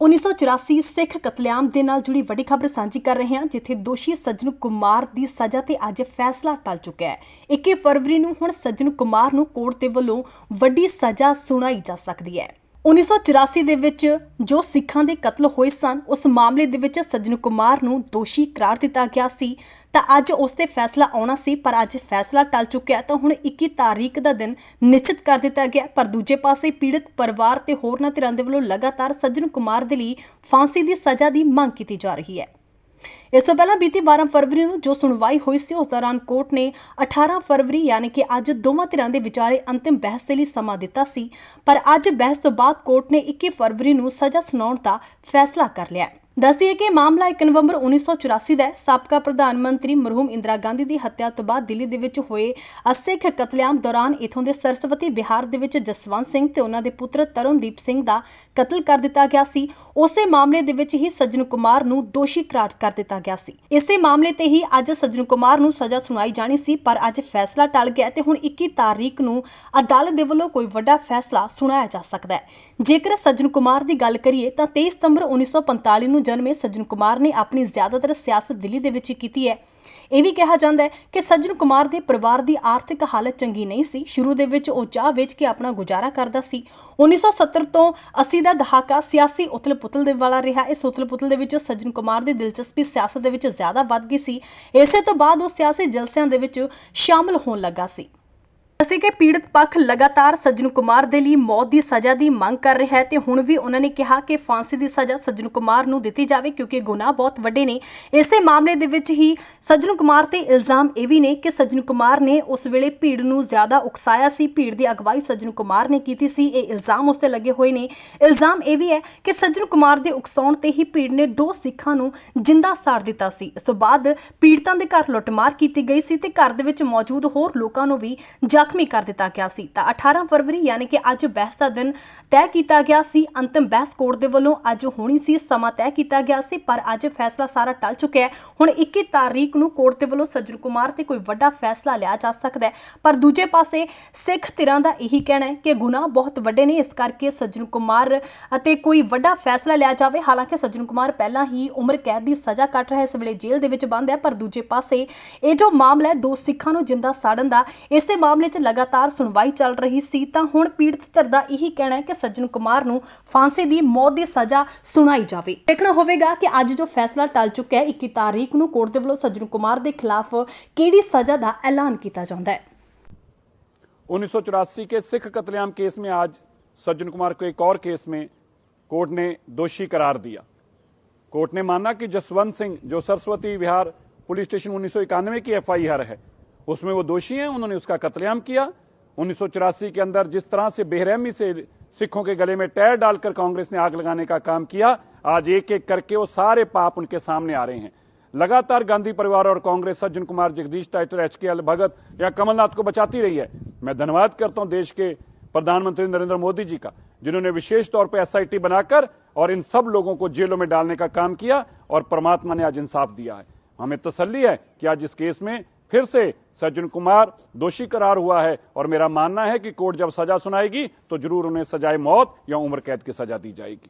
1984 ਸਿੱਖ ਕਤਲੇਆਮ ਦੇ ਨਾਲ ਜੁੜੀ ਵੱਡੀ ਖਬਰ ਸਾਂਝੀ ਕਰ ਰਹੇ ਹਾਂ, ਜਿੱਥੇ ਦੋਸ਼ੀ ਸੱਜਣ ਕੁਮਾਰ ਦੀ ਸਜ਼ਾ ਤੇ ਅੱਜ ਫੈਸਲਾ ਟਲ ਚੁੱਕਿਆ ਹੈ। 21 ਫਰਵਰੀ ਨੂੰ ਹੁਣ ਸੱਜਣ ਕੁਮਾਰ ਨੂੰ ਕੋਰਟ ਦੇ ਵੱਲੋਂ ਵੱਡੀ ਸਜ਼ਾ ਸੁਣਾਈ ਜਾ ਸਕਦੀ ਹੈ। 1984 ਦੇ ਵਿੱਚ ਜੋ ਸਿੱਖਾਂ ਦੇ ਕਤਲ ਹੋਏ ਸਨ, ਉਸ ਮਾਮਲੇ ਦੇ ਵਿੱਚ ਸੱਜਣ ਕੁਮਾਰ ਨੂੰ ਦੋਸ਼ੀ ਕਰਾਰ ਦਿੱਤਾ ਗਿਆ ਸੀ। ਤਾਂ ਅੱਜ ਉਸ ਤੇ ਫੈਸਲਾ ਆਉਣਾ ਸੀ, ਪਰ ਅੱਜ ਫੈਸਲਾ ਟਲ ਚੁੱਕਿਆ ਤਾਂ ਹੁਣ 21 ਤਾਰੀਖ ਦਾ ਦਿਨ ਨਿਸ਼ਚਿਤ ਕਰ ਦਿੱਤਾ ਗਿਆ ਪਰ ਦੂਜੇ ਪਾਸੇ ਪੀੜਤ ਪਰਿਵਾਰ ਤੇ ਹੋਰਨਾਂ ਧਿਰਾਂ ਦੇ ਵੱਲੋਂ ਲਗਾਤਾਰ ਸੱਜਣ ਕੁਮਾਰ ਦੇ ਲਈ ਫਾਂਸੀ ਦੀ ਸਜ਼ਾ ਦੀ ਮੰਗ ਕੀਤੀ ਜਾ ਰਹੀ ਹੈ। ਇਸ ਤੋਂ ਪਹਿਲਾਂ ਬੀਤੀ 12 ਫਰਵਰੀ ਨੂੰ ਜੋ ਸੁਣਵਾਈ ਹੋਈ ਸੀ, ਉਸ ਦੌਰਾਨ ਕੋਰਟ ਨੇ 18 ਫਰਵਰੀ ਯਾਨੀ ਕਿ ਅੱਜ ਦੋਵਾਂ ਧਿਰਾਂ ਦੇ ਵਿਚਾਲੇ ਅੰਤਿਮ ਬਹਿਸ ਦੇ ਲਈ ਸਮਾਂ ਦਿੱਤਾ ਸੀ, ਪਰ ਅੱਜ ਬਹਿਸ ਤੋਂ ਬਾਅਦ ਕੋਰਟ ਨੇ 21 ਫਰਵਰੀ ਨੂੰ ਸਜ਼ਾ ਸੁਣਾਉਣ ਦਾ ਫੈਸਲਾ ਕਰ ਲਿਆ ਹੈ। ਦੱਸੀਏ ਕਿ ਮਾਮਲਾ 1 ਨਵੰਬਰ 1984 ਦਾ ਹੈ। ਸਾਬਕਾ ਪ੍ਰਧਾਨ ਮੰਤਰੀ ਮਰਹੂਮ ਇੰਦਰਾ ਗਾਂਧੀ ਦੀ ਹੱਤਿਆ ਤੋਂ ਬਾਅਦ ਦਿੱਲੀ ਦੇ ਵਿੱਚ ਹੋਏ ਅਸਿੱਖ ਕਤਲੇਆਮ ਦੌਰਾਨ ਇਥੋਂ ਦੇ ਸਰਸਵਤੀ ਬਿਹਾਰ ਦੇ ਵਿੱਚ ਜਸਵੰਤ ਸਿੰਘ ਤੇ ਉਹਨਾਂ ਦੇ ਪੁੱਤਰ ਤਰੁਣਦੀਪ ਸਿੰਘ ਦਾ ਕਤਲ ਕਰ ਦਿੱਤਾ ਗਿਆ ਸੀ। ਉਸੇ ਮਾਮਲੇ ਦੇ ਵਿੱਚ ਹੀ ਸੱਜਣ ਕੁਮਾਰ ਨੂੰ ਦੋਸ਼ੀ ਕਰਾਰ ਕਰ ਦਿੱਤਾ ਗਿਆ ਸੀ। ਇਸੇ ਮਾਮਲੇ ਤੇ ਹੀ ਅੱਜ ਸੱਜਣ ਕੁਮਾਰ ਨੂੰ ਸਜ਼ਾ ਸੁਣਾਈ ਜਾਣੀ ਸੀ, ਪਰ ਅੱਜ ਫੈਸਲਾ ਟਲ ਗਿਆ ਤੇ ਹੁਣ 21 ਤਾਰੀਖ ਨੂੰ ਅਦਾਲਤ ਦੇ ਵੱਲੋਂ ਕੋਈ ਵੱਡਾ ਫੈਸਲਾ ਸੁਣਾਇਆ ਜਾ ਸਕਦਾ ਹੈ। ਜੇਕਰ ਸੱਜਣ ਕੁਮਾਰ ਦੀ ਗੱਲ ਕਰੀਏ ਤਾਂ 23 ਸਤੰਬਰ 1945 ਨੂੰ ਜਨਮੇ ਸੱਜਣ ਕੁਮਾਰ ਨੇ ਆਪਣੀ ਜ਼ਿਆਦਾਤਰ ਸਿਆਸਤ ਦਿੱਲੀ ਦੇ ਵਿੱਚ ਹੀ ਕੀਤੀ ਹੈ। ਇਹ ਵੀ ਕਿਹਾ ਜਾਂਦਾ ਹੈ ਕਿ ਸੱਜਣ ਕੁਮਾਰ ਦੇ ਪਰਿਵਾਰ ਦੀ ਆਰਥਿਕ ਹਾਲਤ ਚੰਗੀ ਨਹੀਂ ਸੀ। ਸ਼ੁਰੂ ਦੇ ਵਿੱਚ ਉਹ ਚਾਹ ਵੇਚ ਕੇ ਆਪਣਾ ਗੁਜ਼ਾਰਾ ਕਰਦਾ ਸੀ। 1970 ਤੋਂ 80 ਦਾ ਦਹਾਕਾ ਸਿਆਸੀ ਉਥਲ-ਪੁਥਲ ਦੇ ਵਾਲਾ ਰਿਹਾ। ਇਸ ਉਥਲ-ਪੁਥਲ ਦੇ ਵਿੱਚ ਸੱਜਣ ਕੁਮਾਰ ਦੀ ਦਿਲਚਸਪੀ ਸਿਆਸਤ ਦੇ ਵਿੱਚ ਜ਼ਿਆਦਾ ਵੱਧ ਗਈ ਸੀ। ਇਸੇ ਤੋਂ ਬਾਅਦ ਉਹ ਸਿਆਸੀ ਜਲਸਿਆਂ ਦੇ ਵਿੱਚ ਸ਼ਾਮਲ ਹੋਣ ਲੱਗਾ ਸੀ। ਅਸੀਂ ਕਿ ਪੀੜਤ ਪੱਖ ਲਗਾਤਾਰ ਸੱਜਣ ਕੁਮਾਰ ਦੇ ਲਈ ਮੌਤ ਦੀ ਸਜ਼ਾ ਦੀ ਮੰਗ ਕਰ ਰਿਹਾ ਹੈ ਤੇ ਹੁਣ ਵੀ ਉਹਨਾਂ ਨੇ ਕਿਹਾ ਕਿ ਫਾਂਸੀ ਦੀ ਸਜ਼ਾ ਸੱਜਣ ਕੁਮਾਰ ਨੂੰ ਦਿੱਤੀ ਜਾਵੇ ਕਿਉਂਕਿ ਗੁਨਾਹ ਬਹੁਤ ਵੱਡੇ ਨੇ। ਇਸੇ ਮਾਮਲੇ ਦੇ ਵਿੱਚ ਹੀ ਸੱਜਣ ਕੁਮਾਰ ਤੇ ਇਲਜ਼ਾਮ ਇਹ ਵੀ ਨੇ ਕਿ ਸੱਜਣ ਕੁਮਾਰ ਨੇ ਉਸ ਵੇਲੇ ਭੀੜ ਨੂੰ ਜ਼ਿਆਦਾ ਉਕਸਾਇਆ ਸੀ, ਭੀੜ ਦੀ ਅਗਵਾਈ ਸੱਜਣ ਕੁਮਾਰ ਨੇ ਕੀਤੀ ਸੀ, ਇਹ ਇਲਜ਼ਾਮ ਉਸ ਤੇ ਲੱਗੇ ਹੋਏ ਨੇ। ਇਲਜ਼ਾਮ ਇਹ ਵੀ ਹੈ ਕਿ ਸੱਜਣ ਕੁਮਾਰ ਦੇ ਉਕਸਾਉਣ ਤੇ ਹੀ ਭੀੜ ਨੇ ਦੋ ਸਿੱਖਾਂ ਨੂੰ ਜਿੰਦਾ ਸਾੜ ਦਿੱਤਾ ਸੀ। ਇਸ ਤੋਂ ਬਾਅਦ ਪੀੜਤਾਂ ਦੇ ਘਰ ਲੁੱਟਮਾਰ ਕੀਤੀ ਗਈ ਸੀ ਤੇ ਘਰ ਦੇ ਵਿੱਚ ਮੌਜੂਦ ਹੋਰ ਲੋਕਾਂ ਨੂੰ ਵੀ ਜ਼ਖਮੀ ਕਰ ਦਿੱਤਾ ਗਿਆ ਸੀ। ਤਾਂ 18 ਫਰਵਰੀ ਯਾਨੀ ਕਿ ਅੱਜ ਬਹਿਸ ਦਾ ਦਿਨ ਤੈਅ ਕੀਤਾ ਗਿਆ ਸੀ। ਅੰਤਿਮ ਬਹਿਸ ਕੋਰਟ ਦੇ ਵੱਲੋਂ ਅੱਜ ਹੋਣੀ ਸੀ। ਸਮਾਂ ਤੈਅ ਕੀਤਾ ਗਿਆ ਸੀ, ਪਰ ਅੱਜ ਫੈਸਲਾ ਸਾਰਾ ਟਲ ਚੁੱਕਿਆ ਹੈ। ਹੁਣ 21 ਤਾਰੀਖ ਨੂੰ ਕੋਰਟ ਦੇ ਵੱਲੋਂ ਸੱਜਣ ਕੁਮਾਰ ਤੇ ਕੋਈ ਵੱਡਾ ਫੈਸਲਾ ਲਿਆ ਜਾ ਸਕਦਾ ਹੈ। ਪਰ ਦੂਜੇ ਪਾਸੇ ਸਿੱਖ ਧਿਰਾਂ ਦਾ ਇਹੀ ਕਹਿਣਾ ਹੈ ਕਿ ਗੁਨਾਹ ਬਹੁਤ ਵੱਡੇ ਨੇ। ਇਸ ਕਰਕੇ ਸੱਜਣ ਕੁਮਾਰ ਅਤੇ ਕੋਈ ਵੱਡਾ ਫੈਸਲਾ ਲਿਆ ਜਾਵੇ। ਹਾਲਾਂਕਿ ਸੱਜਣ ਕੁਮਾਰ ਪਹਿਲਾਂ ਹੀ ਉਮਰ ਕੈਦ ਦੀ ਸਜ਼ਾ ਕੱਟ ਰਿਹਾ ਇਸ ਵੇਲੇ ਜੇਲ੍ਹ ਦੇ ਵਿੱਚ ਬੰਦ ਹੈ, ਪਰ ਦੂਜੇ ਪਾਸੇ ਇਹ ਜੋ ਮਾਮਲਾ ਹੈ, ਦੋ ਸਿੱਖਾਂ ਨੂੰ ਜਿੰਦਾ ਸਾੜਨ ਦਾ, ਇਸੇ ਮਾਮਲੇ 'ਚ ਲਗਾਤਾਰ ਸੁਣਵਾਈ ਚੱਲ ਰਹੀ ਸੀ ਤਾਂ ਹੁਣ ਪੀੜਤ ਧਿਰ ਦਾ ਇਹੀ ਕਹਿਣਾ ਹੈ ਕਿ ਸੱਜਣ ਕੁਮਾਰ ਨੂੰ ਫਾਂਸੀ ਦੀ ਮੌਤ ਦੀ ਸਜ਼ਾ ਸੁਣਾਈ ਜਾਵੇ ਦੇਖਣਾ ਹੋਵੇਗਾ ਕਿ ਅੱਜ ਜੋ ਫੈਸਲਾ ਟਲ ਚੁੱਕਿਆ ਹੈ 21 ਤਾਰੀਖ ਨੂੰ ਕੋਰਟ ਦੇ ਵੱਲੋਂ ਸੱਜਣ ਕੁਮਾਰ ਦੇ ਖਿਲਾਫ ਕਿਹੜੀ ਸਜ਼ਾ ਦਾ ਐਲਾਨ ਕੀਤਾ ਜਾਂਦਾ ਹੈ 1984 के सिख कत्लेआम केस में आज सज्जन कुमार को एक और केस में कोर्ट ने दोषी करार दिया कोर्ट ने माना कि जसवंत सिंह जो सरस्वती विहार पुलिस स्टेशन उन्नीस की एफआईआर है उसमें वो दोषी हैं, उन्होंने उसका कत्लेआम किया। उन्नीस सौ चौरासी के अंदर जिस तरह से बेरहमी से सिखों के गले में टैर डालकर कांग्रेस ने आग लगाने का काम किया, आज एक एक करके वो सारे पाप उनके सामने आ रहे हैं। लगातार गांधी परिवार और Congress Sajjan Kumar, Jagdish Tytler H K L Bhagat या कमलनाथ को बचाती रही है। मैं धन्यवाद करता हूँ देश के प्रधानमंत्री नरेंद्र मोदी जी का, जिन्होंने विशेष तौर पर एसआईटी बनाकर और इन सब लोगों को जेलों में डालने का काम किया और परमात्मा ने आज इंसाफ दिया है। हमें तसल्ली है कि आज इस केस में फिर से सज्जन कुमार दोषी करार हुआ है और मेरा मानना है कि कोर्ट जब सजा सुनाएगी तो जरूर उन्हें सजाए मौत या उम्र कैद की सजा दी जाएगी